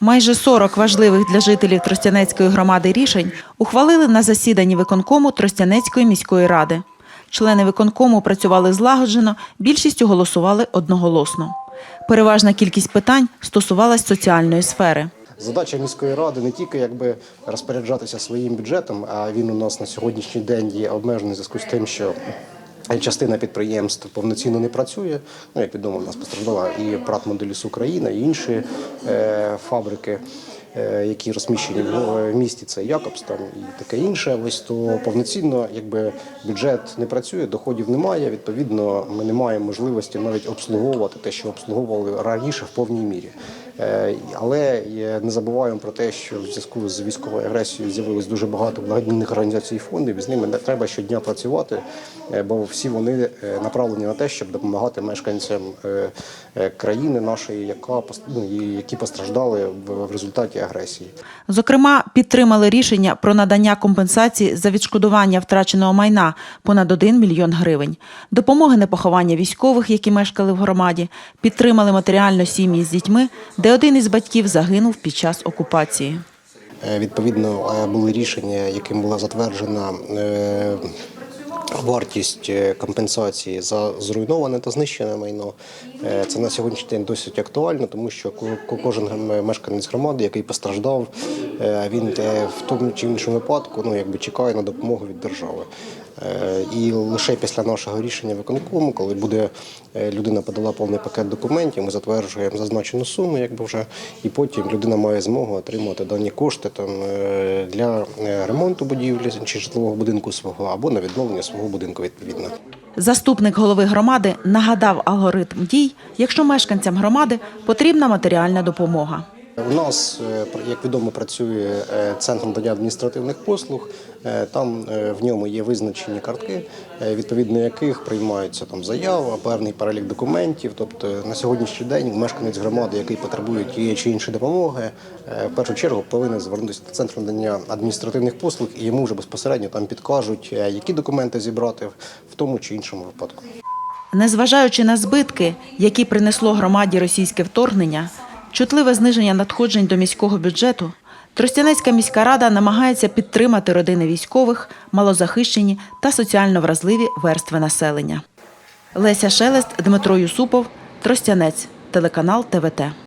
Майже 40 важливих для жителів Тростянецької громади рішень ухвалили на засіданні виконкому Тростянецької міської ради. Члени виконкому працювали злагоджено, більшістю голосували одноголосно. Переважна кількість питань стосувалась соціальної сфери. Задача міської ради не тільки якби розпоряджатися своїм бюджетом, а він у нас на сьогоднішній день є обмежений в зв'язку з тим, що частина підприємств повноцінно не працює. Ну, як відомо, в нас постраждала і Прат Моделіс Україна, і інші е, фабрики. е, Які розміщені в в місті, це Якобс там і таке інше. Ось то повноцінно, якби бюджет не працює, доходів немає. Відповідно, ми не маємо можливості навіть обслуговувати те, що обслуговували раніше в повній мірі. Е, Але не забуваємо про те, що в зв'язку з військовою агресією з'явилось дуже багато благодійних організацій і фондів. З ними не треба щодня працювати, е, бо всі вони е, направлені на те, щоб допомагати мешканцям країни нашої, яка ну, які постраждали в результаті агресії. Зокрема, підтримали рішення про надання компенсації за відшкодування втраченого майна понад 1 мільйон гривень, допомоги на поховання військових, які мешкали в громаді, підтримали матеріально сім'ї з дітьми, де один із батьків загинув під час окупації. Е, Відповідно, е, були рішення, яким була затверджена е, вартість компенсації за зруйноване та знищене майно. Це на сьогоднішній день досить актуально, тому що ко- ко- кожен мешканець громади, який постраждав, він в тому чи іншому випадку ну, якби чекає на допомогу від держави. Е, І лише після нашого рішення виконкому, коли буде е, людина подала повний пакет документів, ми затверджуємо зазначену суму, якби вже, і потім людина має змогу отримати дані кошти там е, для ремонту будівлі чи житлового будинку свого або на відновлення свого будинку відповідно. Заступник голови громади нагадав алгоритм дій, якщо мешканцям громади потрібна матеріальна допомога. У нас, е, як відомо, працює е, центр надання адміністративних послуг. Е, Там в ньому є визначені картки, відповідно яких приймаються там заява, певний перелік документів. Тобто на сьогоднішній день мешканець громади, який потребує тієї чи іншої допомоги, в першу чергу повинен звернутися до центру надання адміністративних послуг, і йому вже безпосередньо там підкажуть, які документи зібрати в тому чи іншому випадку. Незважаючи на збитки, які принесло громаді російське вторгнення, чутливе зниження надходжень до міського бюджету, Тростянецька міська рада намагається підтримати родини військових, малозахищені та соціально вразливі верстви населення. Леся Шелест, Дмитро Юсупов, Тростянець, телеканал ТВТ.